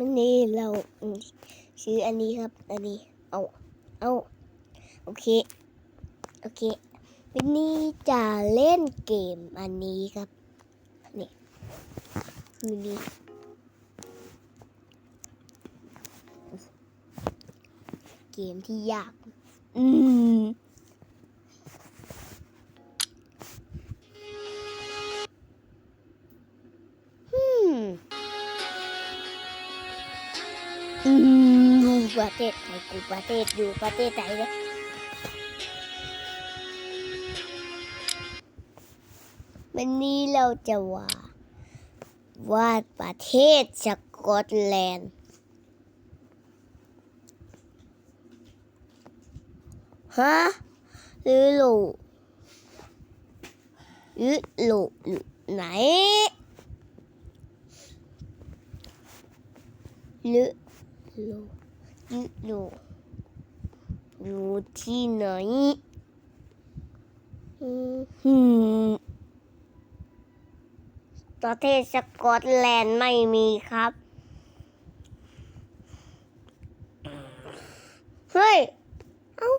วันนี้เราซื้ออันนี้ครับ อันนี้ เอาเอาโอเค โอเควันนี้จะเล่นเกมอันนี้ครับนี่วันนี้เกมที่ยาก อืม อยู่ประเทศไทยกูประเทศอยู่ประเทศไทยเลยวันนี้เราจะวาดวาดประเทศสกอตแลนด์ฮะหรือหลูหรือหลูไหนหรือ หลูหรือหลูอยู่ที่ไหนอืมหืมประเทศสกอตแลนด์ไม่มีครับ เฮ้ย เอ้า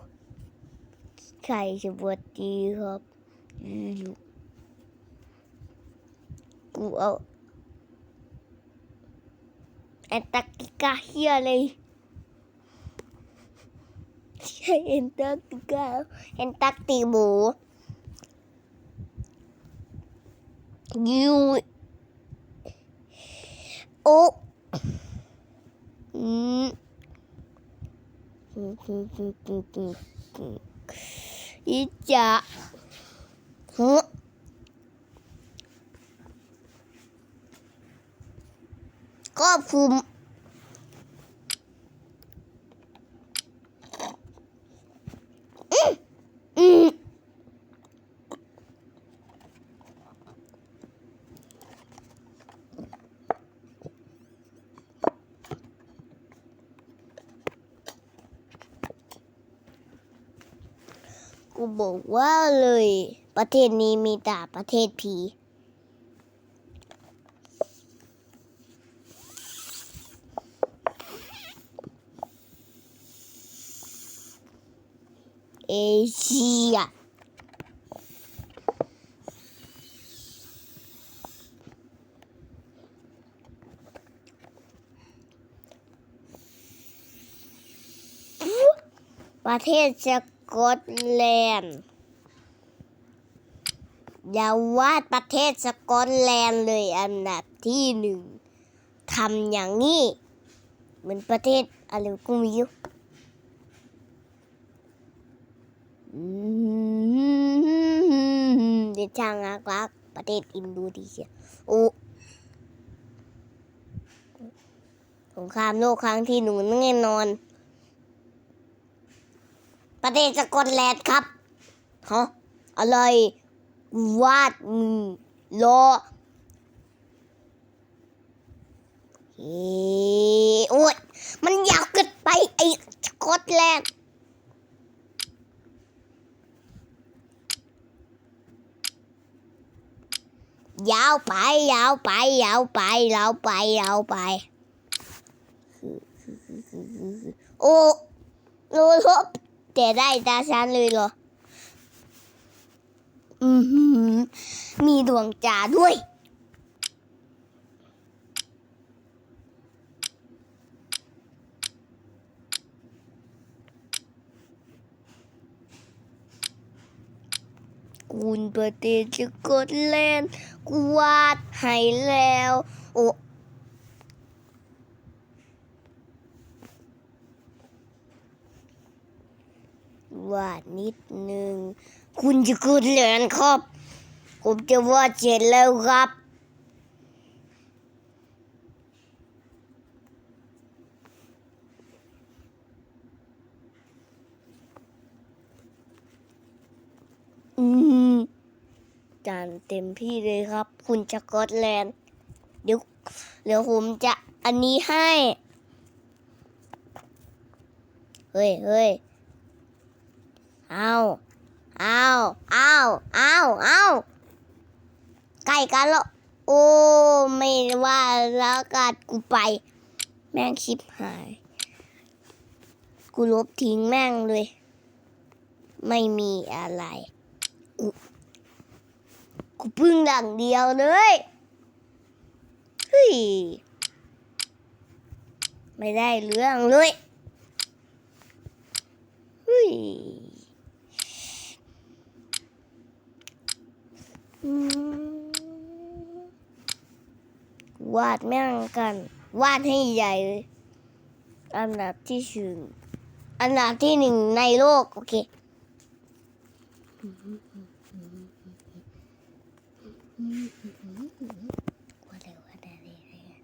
ใครสวัสดีครับอยู่กูเอา แอนตาร์กติกาเครอบคลุมอืมอืมกูบอกว่าเลย ประเทศนี้มีแต่ประเทศผี เอเชียประเทศสกอตแลนด์อย่าวาดประเทศสกอตแลนด์เลยอันดับที่หนึ่งทำอย่างนี้ เหมือนประเทศอะไรกูไมีอยู่อืม เดชางรักรักประเทศอินโดนีเซียโอ้สงครามโลกครั้งที่หนึ่งแน่นอน ประเทศสกอตแลนด์ครับฮะอะไรวาดมือรอเฮ้โอ้ยมันยาวเกินไปไอ้สกอตแลนด์ ยาวไปยาวไปยาวไปยาวไปยาวไป โอ้โลลบแต่ได้ตาชันเลยเหรอ อือหือมีดวงจ่าด้วย คุณประเทศสกดเล่นด์กูวาดให้แล้ว โอ้วาดนิดนึง คุณจะกดเลนครับ ผมจะวาดเสร็จแล้วครับ อืม จานเต็มที่เลยครับ คุณจะกอตแลนด์เดี๋ยวเดี๋ยวผมจะอันนี้ให้ เฮ้ยเฮ้ยเอาเอาเอาเอาเอาใกล้กันแล้ว โอ้ ไม่ว่าแล้วกัดกูไป แม่งชิบหาย กูลบทิ้งแม่งเลย ไม่มีอะไรอุ กูพึ่งดังเดียวเลยเฮ้ยไม่ได้เรื่องเลยเฮ้ยอืมวาดแม่งกัน วาดให้ใหญ่เลยอันดับที่หนึ่งอันดับที่หนึ่งในโลก โอเค ว่าแต่ว่าแต่อะไรเนี่ย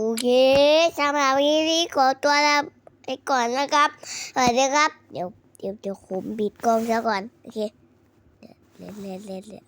โอเคสำหรับวันนี้ขอตัวลาไปก่อนนะครับสวัสดีครับ เดี๋ยวเดี๋ยวเดี๋ยวผมบิดกล้องซะก่อน โอเคเล่นเล่นเล่นเล่น